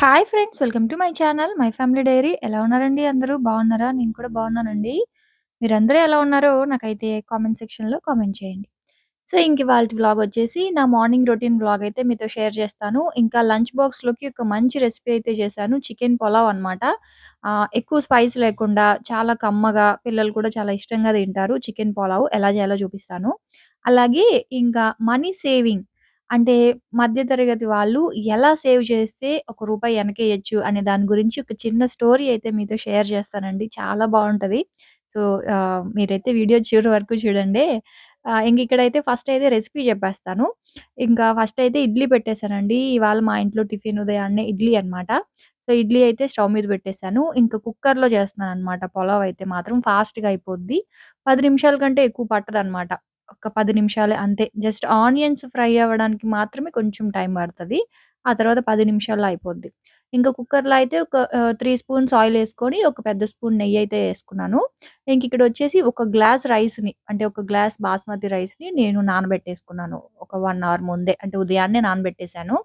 Hi friends! Welcome to my channel my family diary. ఎలా ఉన్నారండి అందరూ? బాగున్నారా? నేను కూడా బాగున్నానండి. మీరందరూ ఎలా ఉన్నారో నాకైతే కామెంట్ సెక్షన్‌లో కామెంట్ చేయండి. సో, ఇంక వాళ్ళ వ్లాగ్ వచ్చేసి నా మార్నింగ్ రొటీన్ వ్లాగ్ అయితే మీతో షేర్ చేస్తాను. ఇంకా లంచ్ బాక్స్‌లోకి ఒక మంచి రెసిపీ అయితే చేశాను. చికెన్ పులావ్ అనమాట. ఎక్కువ స్పైస్ లేకుండా చాలా కమ్మగా పిల్లలు కూడా చాలా ఇష్టంగా తింటారు. చికెన్ పులావ్ ఎలా చేయాలో చూపిస్తాను. అలాగే ఇంకా మనీ సేవింగ్ అంటే మధ్య తరగతి వాళ్ళు ఎలా సేవ్ చేస్తే ఒక రూపాయి వెనకేయొచ్చు అనే దాని గురించి ఒక చిన్న స్టోరీ అయితే మీతో షేర్ చేస్తానండి. చాలా బావుంటది. సో, ఆహ్, మీరైతే వీడియో చివరి వరకు చూడండి. ఆహ్, ఇంక ఇక్కడైతే ఫస్ట్ అయితే రెసిపీ చెప్పేస్తాను. ఇంకా ఫస్ట్ అయితే ఇడ్లీ పెట్టేసానండి. ఇవాళ మా ఇంట్లో టిఫిన్ ఉదయాన్నే ఇడ్లీ అనమాట. సో, ఇడ్లీ అయితే స్టవ్ మీద పెట్టేసాను. ఇంకా కుక్కర్‌లో చేస్తున్నాననమాట పులావ్ అయితే మాత్రం ఫాస్ట్‌గా అయిపోద్ది. 10 నిమిషాల కంటే ఎక్కువ పట్టదనమాట. ఒక పది నిమిషాలే అంతే. జస్ట్ ఆనియన్స్ ఫ్రై అవ్వడానికి మాత్రమే కొంచెం టైం పడుతుంది ఆ తర్వాత పది నిమిషాల్లో అయిపోద్ది. ఇంకా కుక్కర్‌లో అయితే ఒక త్రీ స్పూన్స్ ఆయిల్ వేసుకొని ఒక పెద్ద స్పూన్ నెయ్యి అయితే వేసుకున్నాను ఇంక ఇక్కడొచ్చేసి ఒక గ్లాస్ రైస్‌ని అంటే ఒక గ్లాస్ బాస్మతి రైస్‌ని నేను నానబెట్టేసుకున్నాను. ఒక వన్ అవర్ ముందే అంటే ఉదయాన్నే నానబెట్టేశాను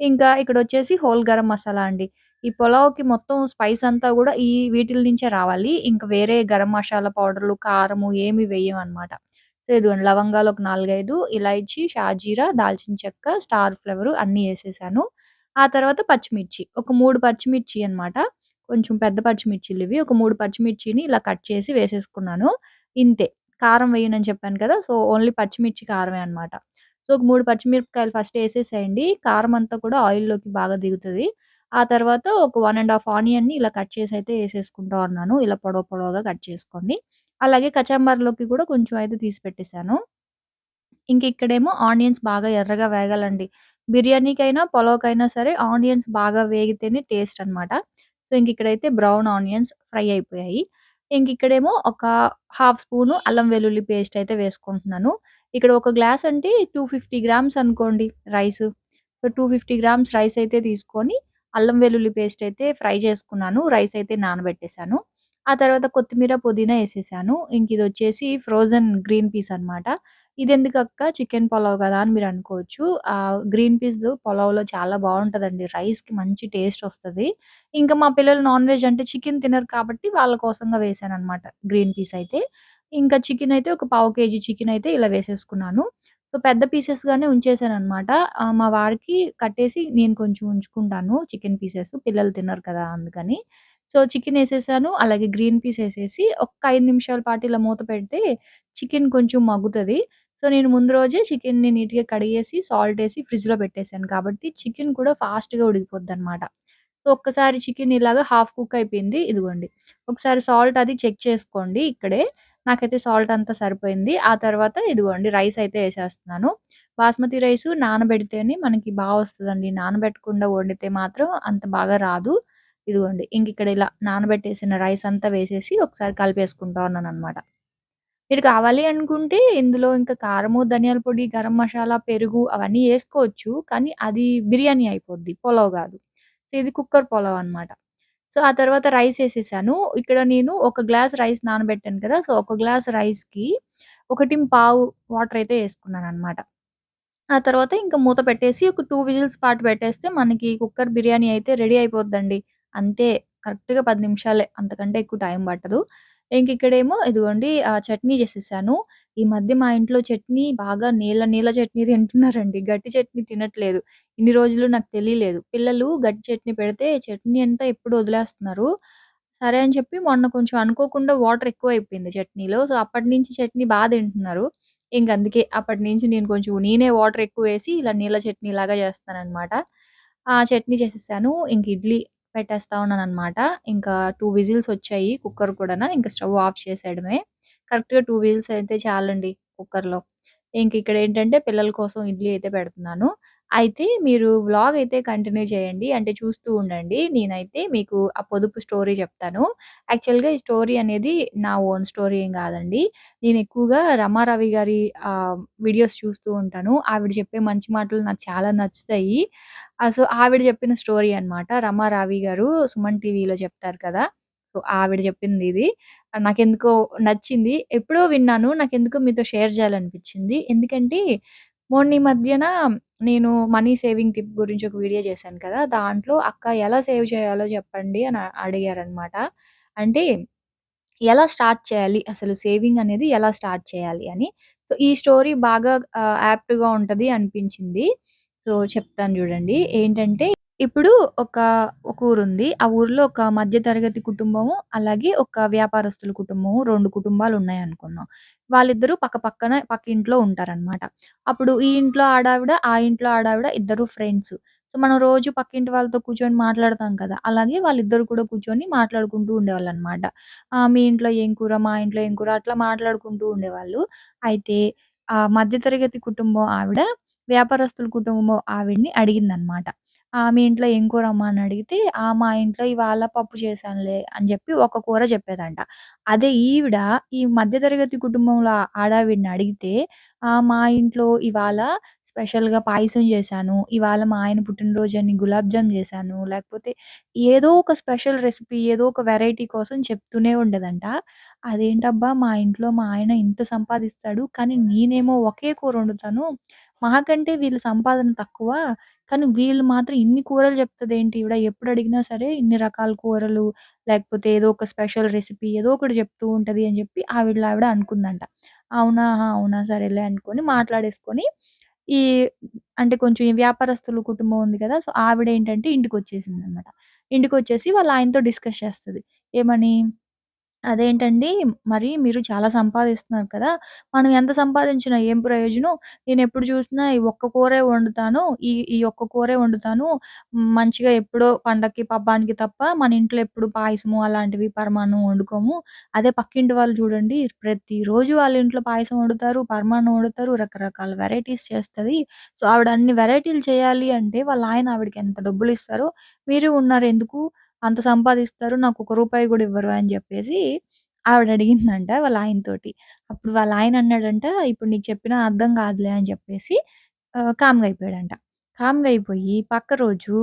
ఇంకా ఇక్కడ వచ్చేసి హోల్ గరం మసాలా అండి. ఈ పొలావుకి మొత్తం స్పైస్ అంతా కూడా ఈ వీటిల నుంచే రావాలి. ఇంకా వేరే గరం మసాలా పౌడర్‌లు, కారము ఏమి వేయమనమాట. సో, ఇదిగోండి లవంగాలు ఒక 4, 5 ఇలాయచి, షాజీరా, దాల్చిన చెక్క, స్టార్ ఫ్లవరు అన్నీ వేసేసాను ఆ తర్వాత పచ్చిమిర్చి. ఒక మూడు పచ్చిమిర్చి అనమాట. కొంచెం పెద్ద పచ్చిమిర్చిలు ఇవి ఒక మూడు పచ్చిమిర్చిని ఇలా కట్ చేసి వేసేసుకున్నాను. ఇంతే. కారం వేయనని చెప్పాను కదా! సో, ఓన్లీ పచ్చిమిర్చి కారమే అనమాట. సో, ఒక మూడు పచ్చిమిరపకాయలు ఫస్ట్ వేసేసేయండి కారం అంతా కూడా ఆయిల్‌లోకి బాగా దిగుతుంది ఆ తర్వాత ఒక వన్ అండ్ హాఫ్ ఆనియన్‌ని ఇలా కట్ చేసి అయితే వేసేసుకుంటా ఉన్నాను. ఇలా పొడవు పొడవుగా కట్ చేసుకోండి. అలాగే కచంబర్లోకి కూడా కొంచెం అయితే తీసి పెట్టేశాను ఇంక ఇక్కడేమో ఆనియన్స్ బాగా ఎర్రగా వేగాలండి. బిర్యానీకైనా, పులావ్‌కైనా సరే ఆనియన్స్ బాగా వేగితేనే టేస్ట్ అనమాట. సో, ఇంక ఇక్కడైతే బ్రౌన్ ఆనియన్స్ ఫ్రై అయిపోయాయి. ఇంక ఇక్కడేమో ఒక హాఫ్ స్పూను అల్లం వెల్లుల్లి పేస్ట్ అయితే వేసుకుంటున్నాను. ఇక్కడ ఒక గ్లాస్ అంటే 250 గ్రామ్స్ అనుకోండి రైస్ సో, 250 గ్రామ్స్ రైస్ అయితే తీసుకొని అల్లం వెల్లుల్లి పేస్ట్ అయితే ఫ్రై చేసుకున్నాను. రైస్ అయితే నానబెట్టేసాను. ఆ తర్వాత కొత్తిమీర, పుదీనా వేసేసాను ఇంక ఇది వచ్చేసి ఫ్రోజన్ గ్రీన్ పీస్ అనమాట. అక్క చికెన్ పులావ్ కదా! అని మీరు అనుకోవచ్చు. ఆ గ్రీన్ పీస్ పులావ్‌లో చాలా బాగుంటుందండి రైస్‌కి మంచి టేస్ట్ వస్తుంది ఇంకా మా పిల్లలు నాన్ వెజ్ అంటే చికెన్ తినరు కాబట్టి వాళ్ళ కోసంగా వేసాను అనమాట గ్రీన్ పీస్ అయితే. ఇంకా చికెన్ అయితే ఒక పావు కేజీ చికెన్ అయితే ఇలా వేసేసుకున్నాను. సో, పెద్ద పీసెస్‌గానే ఉంచేసాను అనమాట మా వారికి కట్టేసి నేను కొంచెం ఉంచుకుంటాను చికెన్ పీసెస్. పిల్లలు తినరు కదా! అందుకని. సో, చికెన్ వేసేసాను అలాగే గ్రీన్ పీస్ వేసేసి ఒక్క ఐదు నిమిషాల పాటు ఇలా మూత పెడితే చికెన్ కొంచెం మగ్గుతుంది సో, నేను ముందు రోజే చికెన్‌ని నీట్‌గా కడిగేసి, సాల్ట్ వేసి ఫ్రిడ్జ్‌లో పెట్టేశాను కాబట్టి చికెన్ కూడా ఫాస్ట్‌గా ఉడికిపోద్దనమాట. సో, ఒక్కసారి చికెన్ ఇలాగా హాఫ్ కుక్ అయిపోయింది. ఇదిగోండి. ఒకసారి సాల్ట్ అది చెక్ చేసుకోండి ఇక్కడే. నాకైతే సాల్ట్ అంతా సరిపోయింది. ఆ తర్వాత ఇదిగోండి రైస్ అయితే వేసేస్తున్నాను బాస్మతి రైసు నానబెడితేనే మనకి బాగా వస్తుందండి నానబెట్టకుండా వండితే మాత్రం అంత బాగా రాదు. ఇదిగోండి. ఇంక ఇక్కడ ఇలా నానబెట్టేసిన రైస్ అంతా వేసేసి ఒకసారి కలిపేసుకుంటా ఉన్నాననమాట. మీరు కావాలి అనుకుంటే ఇందులో ఇంకా కారము, ధనియాల పొడి, గరం మసాలా, పెరుగు అవన్నీ వేసుకోవచ్చు కానీ అది బిర్యానీ అయిపోద్ది. పొలవ్ కాదు సో, ఇది కుక్కర్ పొలవ్ అనమాట. సో, ఆ తర్వాత రైస్ వేసేసాను ఇక్కడ నేను ఒక గ్లాస్ రైస్ నానబెట్టాను కదా! సో, ఒక గ్లాస్ రైస్‌కి 1:15 వాటర్ అయితే వేసుకున్నాను అనమాట ఆ తర్వాత ఇంకా మూత పెట్టేసి ఒక టూ విజిల్స్ పాటు పెట్టేస్తే మనకి కుక్కర్ బిర్యానీ అయితే రెడీ అయిపోద్దండి. అంతే కరెక్ట్‌గా పది నిమిషాలే. అంతకంటే ఎక్కువ టైం పట్టదు. ఇంక ఇక్కడేమో ఇదిగోండి ఆ చట్నీ చేసేసాను. ఈ మధ్య మా ఇంట్లో చట్నీ బాగా నీళ్ళ నీళ్ళ చట్నీ తింటున్నారండి. గట్టి చట్నీ తినట్లేదు. ఇన్ని రోజులు నాకు తెలియలేదు. పిల్లలు గట్టి చట్నీ పెడితే చట్నీ అంతా ఎప్పుడు వదిలేస్తున్నారు. సరే అని చెప్పి మొన్న కొంచెం అనుకోకుండా వాటర్ ఎక్కువ అయిపోయింది చట్నీలో. సో, అప్పటినుంచి చట్నీ బాగా తింటున్నారు. ఇంక అందుకే అప్పటినుంచి నేను కొంచెం నేనే వాటర్ ఎక్కువ వేసి ఇలా నీళ్ళ చట్నీ లాగా చేస్తానన్నమాట ఆ చట్నీ చేసేసాను. ఇంక ఇడ్లీ పెట్టేస్తా ఉన్నాననమాట. ఇంకా టూ విజిల్స్ వచ్చాయి కుక్కర్ కూడా ఇంకా స్టవ్ ఆఫ్ చేసేయడమే. కరెక్ట్‌గా టూ విజిల్స్ అయితే చాలండి కుక్కర్‌లో. ఇంక ఇక్కడేంటంటే పిల్లల కోసం ఇడ్లీ అయితే పెడుతున్నాను. అయితే మీరు వ్లాగ్ అయితే కంటిన్యూ చేయండి. అంటే చూస్తూ ఉండండి. నేనైతే మీకు ఆ పొదుపు స్టోరీ చెప్తాను. యాక్చువల్‌గా ఈ స్టోరీ అనేది నా ఓన్ స్టోరీ ఏం కాదండి. నేను ఎక్కువగా రమారవి గారి ఆహ్, వీడియోస్ చూస్తూ ఉంటాను. ఆవిడ చెప్పే మంచి మాటలు నాకు చాలా నచ్చుతాయి. ఆహ్, సో, ఆవిడ చెప్పిన స్టోరీ అనమాట. రమారావి గారు సుమన్ టీవీలో చెప్తారు కదా! సో, ఆవిడ చెప్పింది ఇది. నాకెందుకో నచ్చింది. ఎప్పుడో విన్నాను. నాకెందుకో మీతో షేర్ చేయాలనిపించింది. ఎందుకంటే మొన్న ఈ మధ్యన నేను మనీ సేవింగ్ టిప్ గురించి ఒక వీడియో చేశాను కదా! దాంట్లో "అక్క ఎలా సేవ్ చేయాలో చెప్పండి" అని అడిగారనమాట. అంటే ఎలా స్టార్ట్ చేయాలి? అసలు సేవింగ్ అనేది ఎలా స్టార్ట్ చేయాలి అని. సో, ఈ స్టోరీ బాగా ఆహ్, యాప్ట్‌గా ఉంటది అనిపించింది. సో, చెప్తాను చూడండి. ఏంటంటే ఇప్పుడు ఒక, ఒక ఊరుంది. ఆ ఊర్లో ఒక మధ్య తరగతి కుటుంబము, అలాగే ఒక వ్యాపారస్తుల కుటుంబము 2 కుటుంబాలున్నాయనుకుందాం. వాళ్ళిద్దరూ పక్క పక్కన పక్కింట్లో ఉంటారనమాట. అప్పుడు ఈ ఇంట్లో ఆడావిడ, ఆ ఇంట్లో ఆడావిడ ఇద్దరు ఫ్రెండ్స్. సో, మనం రోజు పక్కింటి వాళ్ళతో కూర్చొని మాట్లాడతాం కదా! అలాగే వాళ్ళిద్దరు కూడా కూర్చొని మాట్లాడుకుంటూ ఉండేవాళ్ళనమాట. ఆహ్, మీ ఇంట్లో ఏం కూర? మా ఇంట్లో ఏం కూర? అట్లా మాట్లాడుకుంటూ ఉండేవాళ్ళు. అయితే ఆ మధ్య తరగతి కుటుంబం ఆవిడ, వ్యాపారస్తుల కుటుంబం ఆవిడని అడిగిందనమాట. ఆమె "మీ ఇంట్లో ఏం కూరమ్మా?" అని అడిగితే, "ఆ! మా ఇంట్లో ఇవాళ పప్పు చేశానులే" అని చెప్పి ఒక కూర చెప్పేదంట. అదే ఈవిడ ఈ మధ్య తరగతి కుటుంబంలో ఆడావిడని అడిగితే, "ఆ! మా ఇంట్లో ఇవాళ స్పెషల్‌గా పాయసం చేశాను. ఇవాళ మా ఆయన పుట్టినరోజని గులాబ్ జామ్ చేశాను." లేకపోతే ఏదో ఒక స్పెషల్ రెసిపీ, ఏదో ఒక వెరైటీ కోసం చెప్తూనే ఉండేదంట. అదేంటబ్బా! మా ఇంట్లో మా ఆయన ఇంత సంపాదిస్తాడు. కానీ నేనేమో ఒకే కూర వండుతాను. మాకంటే వీళ్ళ సంపాదన తక్కువ. కానీ వీళ్ళు మాత్రం ఇన్ని కూరలు చెప్తదేంటి ఈవిడ? ఎప్పుడు అడిగినా సరే ఇన్ని రకాల కూరలు, లేకపోతే ఏదో ఒక స్పెషల్ రెసిపీ ఏదో ఒకటి చెప్తూ ఉంటది అని చెప్పి ఆవిడలో ఆవిడ అనుకుందంట. అవునా! ఆహా! అవునా! సరేలే అనుకోని మాట్లాడేసుకొని ఈ అంటే కొంచెం ఈ వ్యాపారస్తుల కుటుంబం ఉంది కదా! సో, ఆవిడేంటంటే ఇంటికొచ్చేసిందనమాట. ఇంటికొచ్చేసి వాళ్ళ ఆయనతో డిస్కస్ చేస్తది. ఏమని? అదేంటండి మరి మీరు చాలా సంపాదిస్తున్నారు కదా! మనం ఎంత సంపాదించినా ఏం ప్రయోజనం? నేనెప్పుడు చూసినా ఈ ఒక్క కూరే వండుతాను. ఈ ఈ ఒక్క కూరే వండుతాను. మంచిగా ఎప్పుడో పండక్కి, పబ్బానికి తప్ప మన ఇంట్లో ఎప్పుడు పాయసము అలాంటివి, పరమాన్నం వండుకోము. అదే పక్కింటి వాళ్ళు చూడండి ప్రతిరోజు వాళ్ళ ఇంట్లో పాయసం వండుతారు, పరమాన్నం వండుతారు, రకరకాల వెరైటీస్ చేస్తది. సో, ఆవిడ అన్ని వెరైటీలు చేయాలి అంటే వాళ్ళ ఆయన ఆవిడకి ఎంత డబ్బులిస్తారో మీరు ఉన్నారు ఎందుకు? అంత సంపాదిస్తారు. నాకొక రూపాయి గూడా ఇవ్వరు అని జెప్పేసి ఆవిడ అడిగిందంట వాళ్ళ ఆయనతోటి. అప్పుడు వాళ్ళ ఆయన అన్నాడంట, "ఇప్పుడు నీకు చెప్పినా అర్థం కాదులే" అని చెప్పేసి ఆహ్, కామ్‌గా అయిపోయాడంట. కామ్‌గా అయిపోయి పక్క రోజు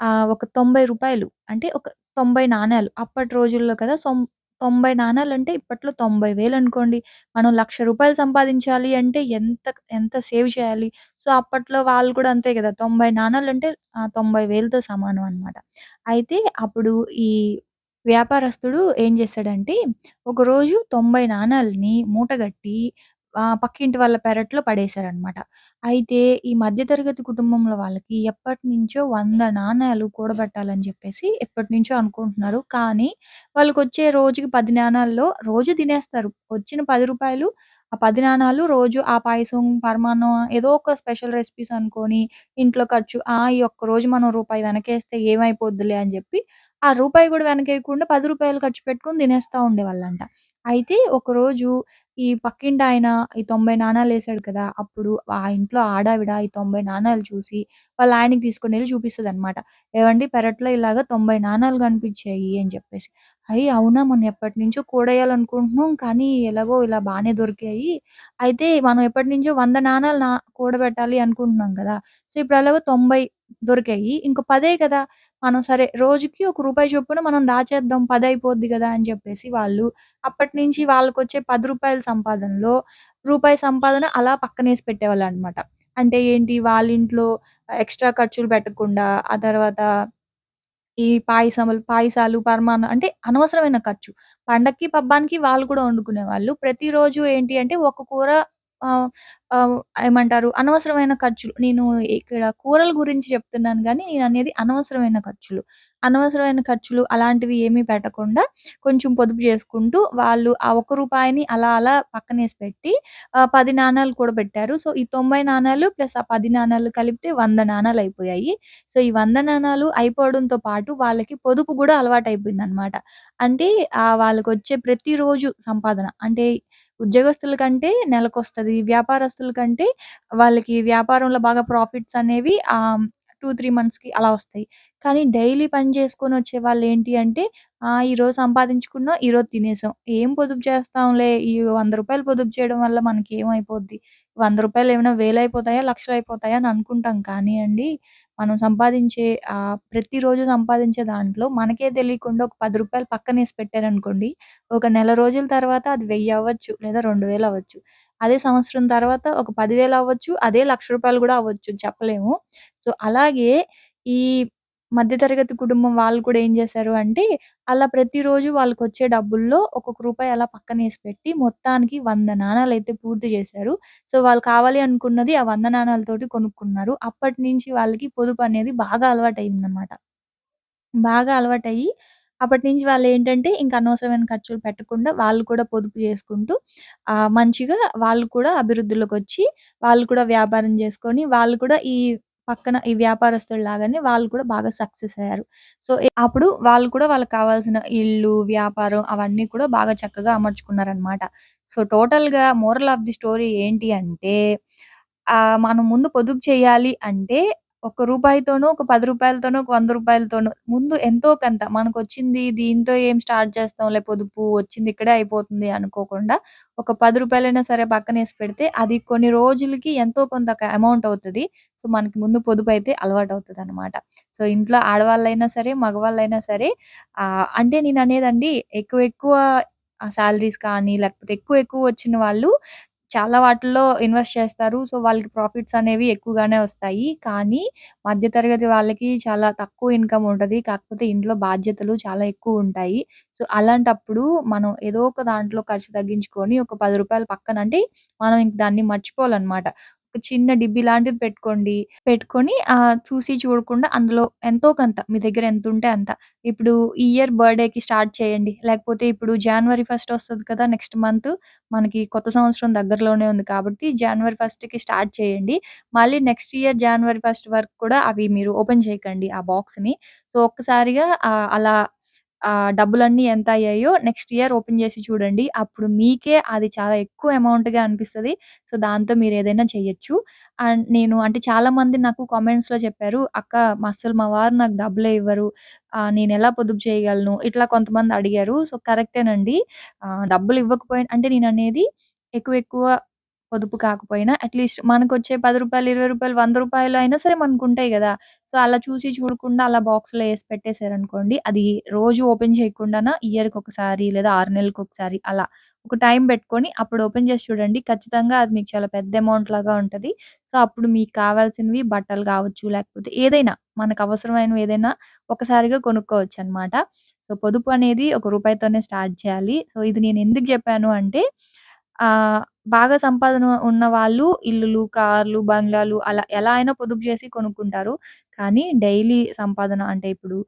ఆహ్, ఒక రూ. 90 అంటే ఒక 90 నాణేలు అప్పటి రోజుల్లో కదా! సొం తొంభై నాణాలంటే ఇప్పట్లో తొంభై వేలు అనుకోండి. మనం రూ. 1,00,000 సంపాదించాలి అంటే ఎంత ఎంత సేవ్ చేయాలి? సో, అప్పట్లో వాళ్ళు కూడా అంతే గదా! 90 నాణాలంటే ఆహ్, 90,000తో సమానం అన్నమాట. అయితే అప్పుడు ఈ వ్యాపారస్తుడు ఏం చేస్తాడంటే ఒకరోజు 90 నాణాలని మూటగట్టి పక్కింటి వాళ్ళ పెరట్లో పడేశారనమాట. అయితే ఈ మధ్య తరగతి కుటుంబంలో వాళ్ళకి ఎప్పటినుంచో 100 నాణాలు కూడబెట్టాలని చెప్పేసి ఎప్పటినుంచో అనుకుంటున్నారు. కానీ వాళ్ళకొచ్చే రోజుకి 10 నాణాల్లో రోజు తినేస్తారు. వచ్చిన రూ. 10 ఆ 10 నాణాలు రోజు ఆ పాయసం, పరమాన్నం ఏదో ఒక స్పెషల్ రెసిపీస్ అనుకోని ఇంట్లో ఖర్చు ఆ! ఈ ఒక్కరోజు మనం రూపాయి వెనకేస్తే ఏమైపోద్దిలే అని చెప్పి ఆ రూపాయి కూడా వెనకేయకుండా రూ. 10 ఖర్చు పెట్టుకొని తినేస్తా ఉండేవాళ్ళంట. అయితే ఒకరోజు ఈ పక్కింటాయన ఈ 90 నాణాలేసాడు కదా! అప్పుడు ఆ ఇంట్లో ఆడావిడ ఈ 90 నాణాలు చూసి వాళ్ళ ఆయనకి తీసుకొనెళ్ళి చూపిస్తదనమాట. ఏవండీ పెరట్లో ఇలాగ 90 నాణాలు కనిపిచ్చాయి అని చెప్పేసి. అయ్యి అవునా! మనం ఎప్పటినుంచో కూడేయాలనుకుంటున్నాం. కానీ ఎలాగో ఇలా బానే దొరికాయి. అయితే మనం ఎప్పటినుంచో 100 నాణాలు నా కూడబెట్టాలి అనుకుంటున్నాం కదా! సో, ఇప్పుడు అలాగో 90 దొరికాయి. ఇంక పదే కదా! మనం సరే రోజుకి ఒక రూపాయి చొప్పున మనం దాచేద్దాం 10 అయిపోద్ది గదా! అని చెప్పేసి వాళ్ళు అప్పటినుంచి వాళ్ళకొచ్చే రూ. 10 సంపాదనలో రూపాయి సంపాదన అలా పక్కనేసి పెట్టేవాళ్ళనమాట. అంటే ఏంటి వాళ్ళింట్లో ఎక్స్‌ట్రా ఖర్చులు పెట్టకుండా, ఆ తర్వాత ఈ పాయసములు పాయసాలు, పరమాన్నం అంటే అనవసరమైన ఖర్చు. పండక్కి, పబ్బానికి వాళ్ళు కూడా వండుకునేవాళ్ళు. ప్రతిరోజు ఏంటి అంటే ఒక కూర ఆహ్, ఆహ్, ఏమంటారు అనవసరమైన ఖర్చులు. నేను ఇక్కడ కూరల గురించి చెప్తున్నాను గానీ, నేననేది అనవసరమైన ఖర్చులు. అనవసరమైన ఖర్చులు అలాంటివి ఏమీ పెట్టకుండా కొంచెం పొదుపు చేసుకుంటూ వాళ్ళు ఆ ఒక్క రూపాయిని అలా అలా పక్కనేసి పెట్టి ఆహ్, 10 నాణాలు కూడబెట్టారు. సో, ఈ 90 నాణాలు ప్లస్ ఆ 10 నాణాలు కలిపితే 100 నాణాలయిపోయాయి. సో, ఈ 100 నాణాలు అయిపోవడంతో పాటు వాళ్ళకి పొదుపు గూడా అలవాటయిపోయిందనమాట. అంటే ఆహ్, వాళ్ళకొచ్చే ప్రతిరోజు సంపాదన అంటే ఉద్యోగస్తుల కంటే నెలకొస్తది. వ్యాపారస్తుల కంటే వాళ్ళకి వ్యాపారంలో బాగా ప్రాఫిట్స్ అనేవి ఆహ్, 2, 3 మంత్స్‌కి అలా వస్తాయి. కానీ డైలీ పని చేసుకొనొచ్చే వాళ్ళేంటి అంటే ఆ! ఈరోజు సంపాదించుకున్నాం, ఈరోజు తినేసాం. ఏం పొదుపు చేస్తాంలే ఈ రూ. 100 పొదుపు చేయడం వల్ల మనకేమైపోద్ది? రూ. 100 ఏమైనా వేలైపోతాయా లక్షలు అయిపోతాయా అని అనుకుంటాం కానీ అండి, మనం సంపాదించే ఆహ్, ప్రతిరోజు సంపాదించే దాంట్లో మనకే తెలియకుండా ఒక రూ. 10 పక్కనేసి పెట్టారనుకోండి, ఒక నెల రోజుల తర్వాత అది 1000 అవ్వచ్చు లేదా 2000 అవ్వచ్చు. అదే సంవత్సరం తర్వాత ఒక 10,000 అవ్వచ్చు. అదే రూ. 1,00,000 కూడా అవ్వచ్చు చెప్పలేము. సో, అలాగే ఈ మధ్యతరగతి కుటుంబం వాళ్ళు కూడా ఏం చేశారు అంటే, అలా ప్రతిరోజు వాళ్ళకొచ్చే డబ్బుల్లో ఒక్కొక్క రూపాయి అలా పక్కనేసి పెట్టి మొత్తానికి 100 నాణాలైతే పూర్తి చేశారు. సో, వాళ్ళు కావాలి అనుకున్నది ఆ 100 నాణాలతోటి కొనుక్కున్నారు. అప్పటినుంచి వాళ్ళకి పొదుపనేది బాగా అలవాటయిందనమాట. బాగా అలవాటయ్యి, అప్పటినుంచి వాళ్ళేంటంటే ఇంక అనవసరమైన ఖర్చులు పెట్టకుండా వాళ్ళు కూడా పొదుపు చేసుకుంటూ ఆహ్, మంచిగా వాళ్ళు కూడా అభివృద్ధిలోకొచ్చి, వాళ్ళు కూడా వ్యాపారం చేసుకొని, వాళ్ళు కూడా ఈ పక్కన ఈ వ్యాపారస్తులు లాగానే వాళ్ళు కూడా బాగా సక్సెస్ అయ్యారు. సో, అప్పుడు వాళ్ళు కూడా వాళ్ళకి కావాల్సిన ఇల్లు, వ్యాపారం అవన్నీ కూడా బాగా చక్కగా అమర్చుకున్నారనమాట. సో, టోటల్‌గా మోరల్ ఆఫ్ ది స్టోరీ ఏంటి అంటే మనం ముందు పొదుపు చేయాలి అంటే ఒక రూపాయితోనో, ఒక పది రూపాయలతోనో ఒక వంద రూపాయలతోనో ముందు ఎంతో కొంత మనకొచ్చింది దీంతో ఏం స్టార్ట్ చేస్తాంలే పొదుపు, వచ్చింది ఇక్కడే అయిపోతుంది అనుకోకుండా ఒక రూ. 10 సరే పక్కనేసి పెడితే అది కొన్ని రోజులకి ఎంతో కొంత ఒక అమౌంట్ అవుతది. సో, మనకి ముందు పొదుపయితే అలవాటవుతదనమాట. సో, ఇంట్లో ఆడవాళ్ళైనా సరే, మగవాళ్ళైనా సరే ఆహ్, అంటే నేననేదండి ఎక్కువ ఎక్కువ ఆహ్, సాలరీస్ కానీ లేకపోతే ఎక్కువ ఎక్కువ వచ్చిన వాళ్ళు చాలా వాటిల్లో ఇన్వెస్ట్ చేస్తారు. సో, వాళ్ళకి ప్రాఫిట్స్ అనేవి ఎక్కువగానే వస్తాయి. కానీ మధ్య తరగతి వాళ్ళకి చాలా తక్కువ ఇన్‌కమ్ ఉంటది. కాకపోతే ఇంట్లో బాధ్యతలు చాలా ఎక్కువుంటాయి. సో, అలాంటప్పుడు మనం ఏదో ఒక దాంట్లో ఖర్చు తగ్గించుకొని ఒక రూ. 10 పక్కన అంటే మనం ఇంక దాన్ని మర్చిపోవాలన్నమాట ఒక చిన్న డిబ్బి లాంటిది పెట్టుకోండి. పెట్టుకొని ఆహ్, చూసి చూడకుండా అందులో ఎంతో కొంత మీ దగ్గర ఎంతుంటే అంత. ఇప్పుడు ఈ ఇయర్ బర్త్‌డేకి స్టార్ట్ చేయండి. లేకపోతే ఇప్పుడు జనవరి ఫస్ట్ వస్తది కదా! నెక్స్ట్ మంత్ మనకి కొత్త సంవత్సరం దగ్గరలోనే ఉంది కాబట్టి జనవరి ఫస్ట్‌కి స్టార్ట్ చేయండి. మళ్ళీ నెక్స్ట్ ఇయర్ జనవరి ఫస్ట్ వరకు కూడా అవి మీరు ఓపెన్ చేయకండి ఆ బాక్స్‌ని. సో, ఒక్కసారిగా ఆహ్, అలా ఆహ్, డబ్బులన్నీ ఎంత అయ్యాయో నెక్స్ట్ ఇయర్ ఓపెన్ చేసి చూడండి. అప్పుడు మీకే అది చాలా ఎక్కువ అమౌంట్‌గా అనిపిస్తది. సో, దాంతో మీరేదైనా చేయొచ్చు. అండ్ నేను అంటే చాలామంది నాకు కామెంట్స్‌లో చెప్పారు, "అక్క మా అస్సలు మా వారు నాకు డబ్బులే ఇవ్వరు. ఆహ్, నేనెలా పొదుపు చేయగలను?" ఇట్లా కొంతమంది అడిగారు. సో, కరెక్టేనండి. ఆహ్, డబ్బులు ఇవ్వకపోయినా అంటే నేననేది ఎక్కువ ఎక్కువ పొదుపు కాకపోయినా అట్‌లీస్ట్ మనకు వచ్చే పది రూపాయలు ఇరవై రూపాయలు వంద రూపాయలు అయినా సరే మనకు ఉంటాయి కదా సో, అలా చూసి చూడకుండా అలా బాక్స్‌లో వేసి పెట్టేశారనుకోండి అది రోజు ఓపెన్ చేయకుండాన ఇయర్‌కొకసారి లేదా ఆరు నెలలకు ఒకసారి అలా ఒక టైం పెట్టుకొని అప్పుడు ఓపెన్ చేసి చూడండి. ఖచ్చితంగా అది మీకు చాలా పెద్ద అమౌంట్ లాగా ఉంటుంది సో, అప్పుడు మీకు కావాల్సినవి బట్టలు కావచ్చు, లేకపోతే ఏదైనా మనకు అవసరమైనవి ఏదైనా ఒకసారిగా కొనుక్కోవచ్చు అనమాట సో, పొదుపు అనేది ఒక రూపాయితోనే స్టార్ట్ చేయాలి. సో, ఇది నేను ఎందుకు చెప్పాను అంటే ఆహ్, బాగా సంపాదన ఉన్నవాళ్ళు ఇల్లులు, కార్లు, బంగ్లాలు అలా ఎలా అయినా పొదుపు చేసి కొనుక్కుంటారు. కానీ డైలీ సంపాదన అంటే ఇప్పుడు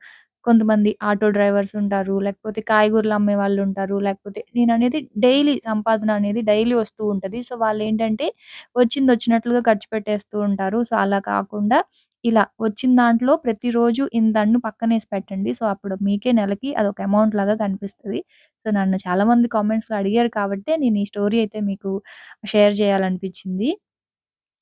కొంతమంది ఆటో డ్రైవర్స్ ఉంటారు. లేకపోతే కాయగూరలు అమ్మే వాళ్ళుంటారు. లేకపోతే నేననేది డైలీ సంపాదన అనేది డైలీ వస్తూ ఉంటది. సో, వాళ్ళేంటంటే వచ్చిందొచ్చినట్లుగా ఖర్చు పెట్టేస్తూ ఉంటారు. సో, అలా కాకుండా ఇలా వచ్చిన దాంట్లో ప్రతిరోజు ఇంతన్ని పక్కనేసి పెట్టండి. సో, అప్పుడు మీకే నెలకి అదొక అమౌంట్ లాగా కనిపిస్తది. సో, నన్ను చాలామంది కామెంట్స్‌లో అడిగారు కాబట్టే నేను ఈ స్టోరీ అయితే మీకు షేర్ చేయాలనిపించింది.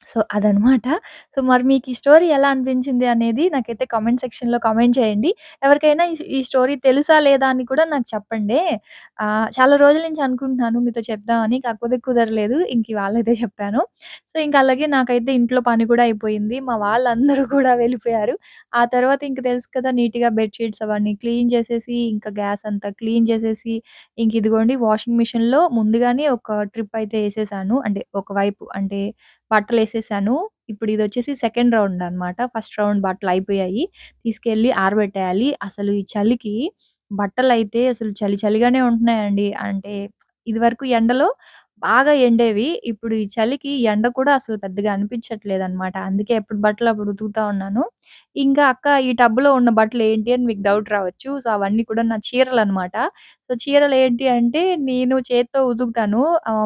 సో, అదనమాట. సో, మరి మీకు ఈ స్టోరీ ఎలా అనిపించింది అనేది నాకైతే కామెంట్ సెక్షన్‌లో కామెంట్ చేయండి. ఎవరికైనా ఈ ఈ స్టోరీ తెలుసా లేదా అని కూడా నాకు చెప్పండే. ఆహ్, చాలా రోజుల నుంచి అనుకుంటున్నాను మీతో చెప్దామని. కాకపోతే కుదరలేదు. ఇంక ఇవాళైతే చెప్పాను. సో, ఇంక అలాగే నాకైతే ఇంట్లో పని కూడా అయిపోయింది. మా వాళ్ళందరూ కూడా వెళ్ళిపోయారు. ఆ తర్వాత ఇంక తెలుసు కదా! నీట్‌గా బెడ్ షీట్స్ అవన్నీ క్లీన్ చేసేసి, ఇంకా గ్యాస్ అంతా క్లీన్ చేసేసి, ఇంక ఇదిగోండి వాషింగ్ మిషన్‌లో ముందుగానే ఒక ట్రిప్ అయితే వేసేసాను అంటే ఒకవైపు అంటే బట్టలు వేసేసాను ఇప్పుడు ఇది వచ్చేసి సెకండ్ రౌండ్ అనమాట. ఫస్ట్ రౌండ్ బట్టలు అయిపోయాయి తీసుకెళ్ళి ఆరబెట్టేయాలి. అసలు ఈ చలికి బట్టలు అయితే అసలు చలి చలిగానే ఉంటున్నాయండి. అంటే ఇది వరకు ఎండలో బాగా ఎండేవి. ఇప్పుడు ఈ చలికి ఎండ కూడా అసలు పెద్దగా అనిపించట్లేదు అనమాట అందుకే ఎప్పుడు బట్టలు అప్పుడు ఉతుకుతా ఉన్నాను. ఇంకా "అక్క ఈ టబ్‌లో ఉన్న బట్టలు ఏంటి?" అని మీకు డౌట్ రావచ్చు. సో, అవన్నీ కూడా నా చీరలు అనమాట సో, చీరలు ఏంటి అంటే నేను చేత్తో ఉతుకుతాను.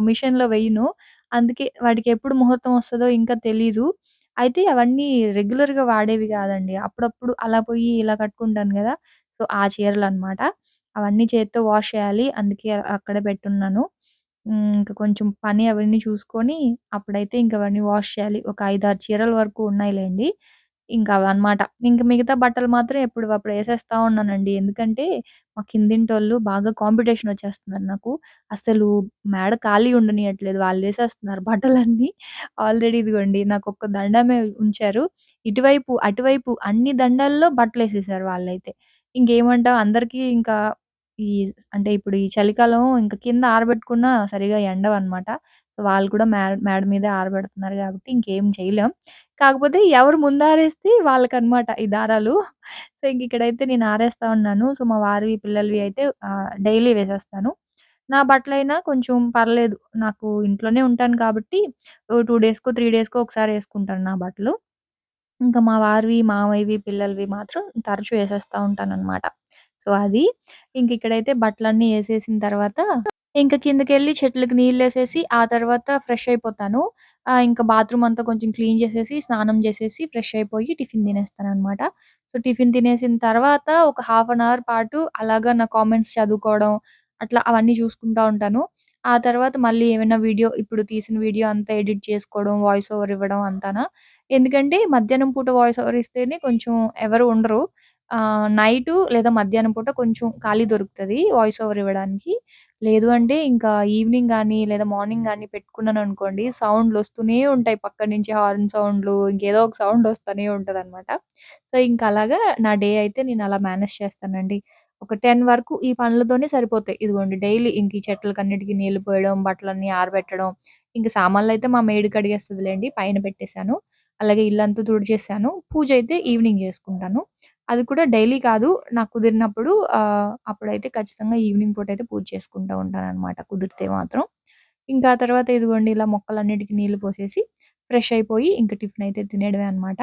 మిషన్‌లో వెయ్యను. అందుకే వాటికి ఎప్పుడు ముహూర్తం వస్తదో ఇంకా తెలీదు. అయితే అవన్నీ రెగ్యులర్‌గా వాడేవి కాదండి అప్పుడప్పుడు అలా పోయి ఇలా కట్టుకుంటాను కదా సో, ఆ చీరలనమాట. అవన్నీ చేత్తో వాష్ చేయాలి. అందుకే అక్కడే పెట్టున్నాను. హ్మ్. ఇంక కొంచెం పని అవన్నీ చూసుకొని అప్పుడైతే ఇంక అవన్నీ వాష్ చేయాలి. ఒక 5, 6 చీరల వరకు ఉన్నాయిలెండి. ఇంకా అవన్నమాట. ఇంక మిగతా బట్టలు మాత్రం ఎప్పటివప్పుడు ఏసేస్తా ఉన్నానండి. ఎందుకంటే మా కిందింటోళ్ళు బాగా కాంపిటీషన్ వచ్చేస్తున్నారు నాకు. అసలు మేడ ఖాళీ ఉండనియట్లేదు. వాళ్ళేసేస్తున్నారు బట్టలన్నీ. ఆల్రెడీ ఇదిగోండి నాకొక్క దండమే ఉంచారు. ఇటువైపు, అటువైపు అన్ని దండాల్లో బట్టలేసేసారు వాళ్ళైతే. ఇంకేమంటావు అందరికీ ఇంకా ఈ అంటే ఇప్పుడు ఈ చలికాలం ఇంక కింద ఆరబెట్టుకున్నా సరిగ్గా ఎండవనమాట. సో, వాళ్ళు కూడా మేడ మేడ మీదే ఆరబెడుతున్నారు కాబట్టి ఇంకేం చేయలేం. కాకపోతే ఎవరు ముందు ఆరేస్తే వాళ్ళకనమాట ఈ దారాలు. సో, ఇంక ఇక్కడైతే నేను ఆరేస్తా ఉన్నాను. సో, మా వారివి, పిల్లలవి అయితే డైలీ వేసేస్తాను. నా బట్టలైనా కొంచెం పర్లేదు. నాకు ఇంట్లోనే ఉంటాను కాబట్టి టూ డేస్‌కో, త్రీ డేస్‌కో ఒకసారి వేసుకుంటాను నా బట్టలు. ఇంకా మా వారివి, మామయ్యవి, పిల్లలవి మాత్రం తరచూ ఉంటాను అన్నమాట సో, అది. ఇంక ఇక్కడైతే బట్టలన్నీ వేసేసిన తర్వాత ఇంక కిందకెళ్ళి నీళ్ళు వేసేసి ఆ తర్వాత ఫ్రెష్ అయిపోతాను. ఇంకా బాత్రూమ్ అంతా కొంచెం క్లీన్ చేసేసి, స్నానం చేసేసి, ఫ్రెష్ అయిపోయి టిఫిన్ తినేస్తాననమాట. సో, టిఫిన్ తినేసిన తర్వాత ఒక హాఫ్ అన్ అవర్ పాటు అలాగా నా కామెంట్స్ చదువుకోవడం, అట్లా అవన్నీ చూసుకుంటా ఉంటాను. ఆ తర్వాత మళ్ళీ ఏమైనా వీడియో ఇప్పుడు తీసిన వీడియో అంతా ఎడిట్ చేసుకోవడం, వాయిస్ ఓవర్ ఇవ్వడం అంతానా. ఎందుకంటే మధ్యాహ్నం పూట వాయిస్ ఓవర్ ఇస్తేనే కొంచెం ఎవరు ఉండరు. ఆహ్, నైటు లేదా మధ్యాహ్నం పూట కొంచెం ఖాళీ దొరుకుతది వాయిస్ ఓవర్ ఇవ్వడానికి. లేదు అంటే ఇంకా ఈవినింగ్ గానీ, లేదా మార్నింగ్ గానీ పెట్టుకున్నాననుకోండి సౌండ్‌లొస్తూనే ఉంటాయి పక్క నుంచి హార్న్ సౌండ్‌లు ఇంకేదో ఒక సౌండ్ వస్తూనే ఉంటదనమాట. సో, ఇంక అలాగా నా డే అయితే నేను అలా మేనేజ్ చేస్తానండి. ఒక 10 వరకు ఈ పనులతోనే సరిపోతాయి. ఇదిగోండి డైలీ ఇంక ఈ చెట్లకన్నిటికి నీళ్ళు పోయడం, బట్టలన్నీ ఆరబెట్టడం, ఇంక సామాన్లయితే మా మెయిడ్ కడిగేస్తదిలెండి పైన పెట్టేశాను అలాగే ఇల్లంతా తుడిచేసాను. పూజయితే ఈవినింగ్ చేసుకుంటాను. అది కూడా డైలీ కాదు. నాకు కుదిరినప్పుడు అప్పుడైతే ఖచ్చితంగా ఈవినింగ్ పూటయితే పూజ చేసుకుంటా ఉంటాననమాట కుదిరితే మాత్రం. ఇంకా తర్వాత ఇదిగోండి ఇలా మొక్కలన్నిటికీ నీళ్ళు పోసేసి, ఫ్రెష్ అయిపోయి ఇంకా టిఫిన్ అయితే తినేయడమే అనమాట.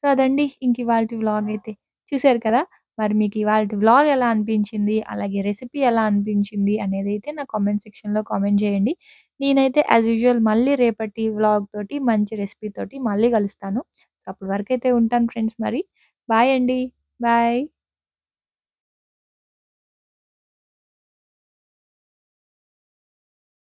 సో, అదండి ఇంక ఇవాళ వ్లాగ్ అయితే. చూసారు కదా! మరి మీకు ఇవాళ వ్లాగ్ ఎలా అనిపించింది? అలాగే రెసిపీ ఎలా అనిపించింది? అనేది అయితే నా కామెంట్ సెక్షన్‌లో కామెంట్ చేయండి. నేనైతే యాజ్ యూజువల్ మళ్ళీ రేపటి వ్లాగ్ తోటి మంచి రెసిపీ తోటి మళ్ళీ కలుస్తాను. సో, అప్పటి అయితే ఉంటాను ఫ్రెండ్స్ మరి. బాయ్ అండి. బాయ్.